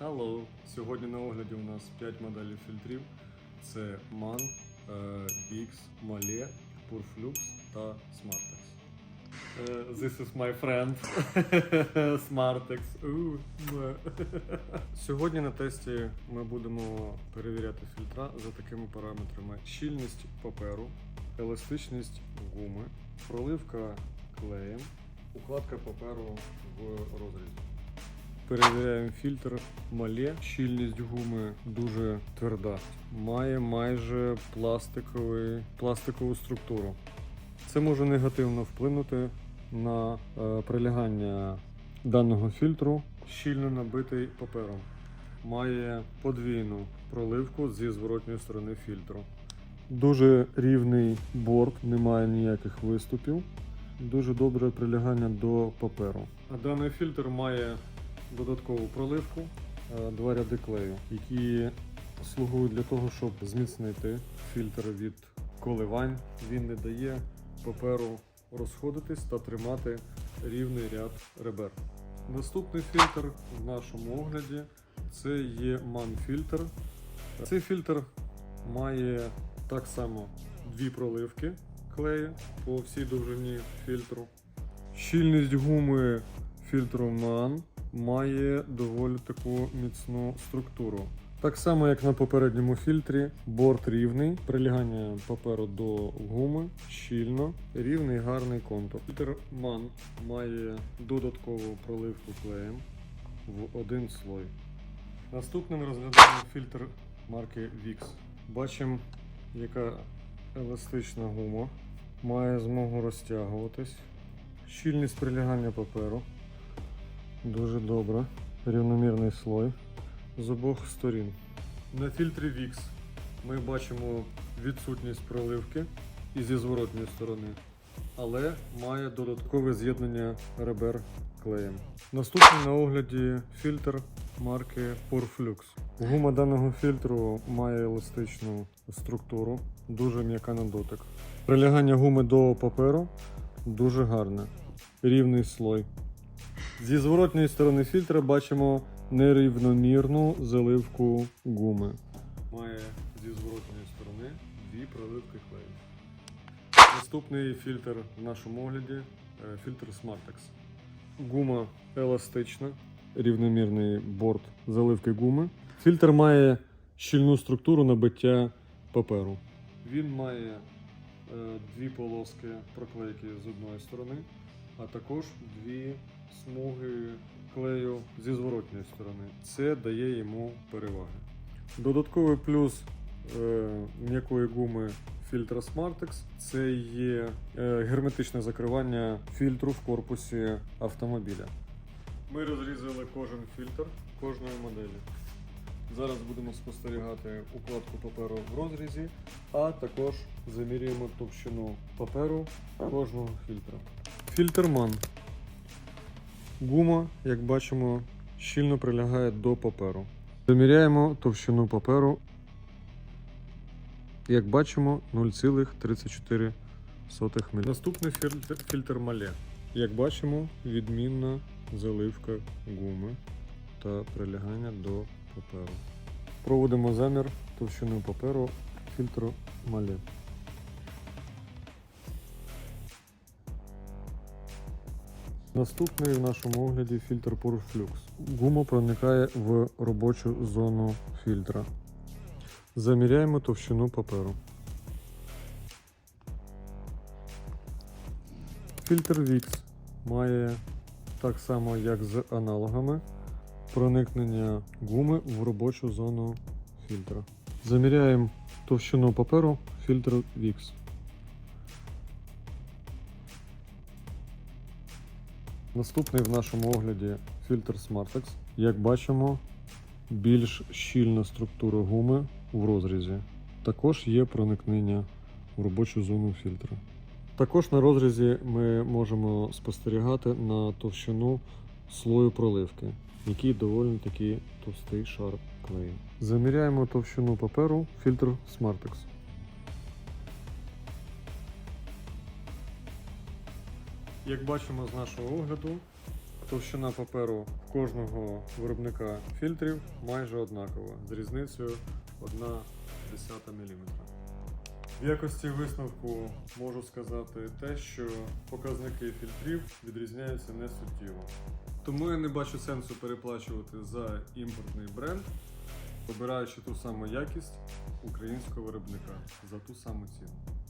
Hello! Сьогодні на огляді у нас 5 моделей фільтрів. Це MAN, е, VIX, Male, Purflux та Smartex. Е, This is my friend. Smartex. Сьогодні на тесті ми будемо перевіряти фільтра за такими параметрами: щільність паперу, еластичність гуми, проливка клеєм, укладка паперу в розрізі. Перевіряємо фільтр мале. Щільність гуми дуже тверда. Має майже пластиковий, пластикову структуру. Це може негативно вплинути на е, прилягання даного фільтру, щільно набитий папером. Має подвійну проливку зі зворотньої сторони фільтру. Дуже рівний борт, немає ніяких виступів. Дуже добре прилягання до паперу. А даний фільтр має додаткову проливку, е, два ряди клею, які слугують для того, щоб зміцнити фільтр від коливань. Він не дає паперу розходитись та тримати рівний ряд ребер. Наступний фільтр в нашому огляді це є MAN-фільтр. Цей фільтр має так само дві проливки клею по всій довжині фільтру. Щільність гуми фільтру MAN має доволі таку міцну структуру. Так само, як на попередньому фільтрі, борт рівний, прилягання паперу до гуми щільно, рівний гарний контур. Фільтр MAN має додаткову проливку клеєм в один слой. Наступним розглядаємо фільтр марки VIX. Бачимо, яка еластична гума, має змогу розтягуватись. Щільність прилягання паперу. Дуже добре. Рівномірний слой з обох сторін. На фільтрі VIX ми бачимо відсутність проливки і зі зворотньої сторони, але має додаткове з'єднання ребер клеєм. Наступний на огляді фільтр марки Purflux. Гума даного фільтру має еластичну структуру, дуже м'яка на дотик. Прилягання гуми до паперу дуже гарне, рівний слой. Зі зворотньої сторони фільтра бачимо нерівномірну заливку гуми. Має зі зворотньої сторони дві проливки клею. Наступний фільтр в нашому огляді е, фільтр Smartex. Гума еластична, рівномірний борт заливки гуми. Фільтр має щільну структуру набиття паперу. Він має е, дві полоски проклейки з одної сторони, а також дві смуги клею зі зворотньої сторони. Це дає йому переваги. Додатковий плюс е, м'якої гуми фільтра Smartex це є е, герметичне закривання фільтру в корпусі автомобіля. Ми розрізали кожен фільтр кожної моделі. Зараз будемо спостерігати укладку паперу в розрізі, а також замірюємо товщину паперу кожного фільтра. Фільтр MAN. Гума, як бачимо, щільно прилягає до паперу. Заміряємо товщину паперу. Як бачимо, 0,34 мм. Наступний фільтр, фільтр мале. Як бачимо, відмінна заливка гуми та прилягання до паперу. Проводимо замір товщини паперу фільтру мале. Наступний в нашому огляді фільтр Purflux. Гума проникає в робочу зону фільтра. Заміряємо товщину паперу. Фільтр VIX має так само, як з аналогами, проникнення гуми в робочу зону фільтра. Заміряємо товщину паперу фільтр VIX. Наступний в нашому огляді фільтр Smartex. Як бачимо, більш щільна структура гуми в розрізі. Також є проникнення в робочу зону фільтра. Також на розрізі ми можемо спостерігати на товщину слою проливки, який доволі такий товстий шар клею. Заміряємо товщину паперу фільтр Smartex. Як бачимо з нашого огляду, Товщина паперу кожного виробника фільтрів майже однакова, з різницею 1 десята міліметра. В якості висновку можу сказати те, що показники фільтрів відрізняються не суттєво. Тому я не бачу сенсу переплачувати за імпортний бренд, обираючи ту саму якість українського виробника за ту саму ціну.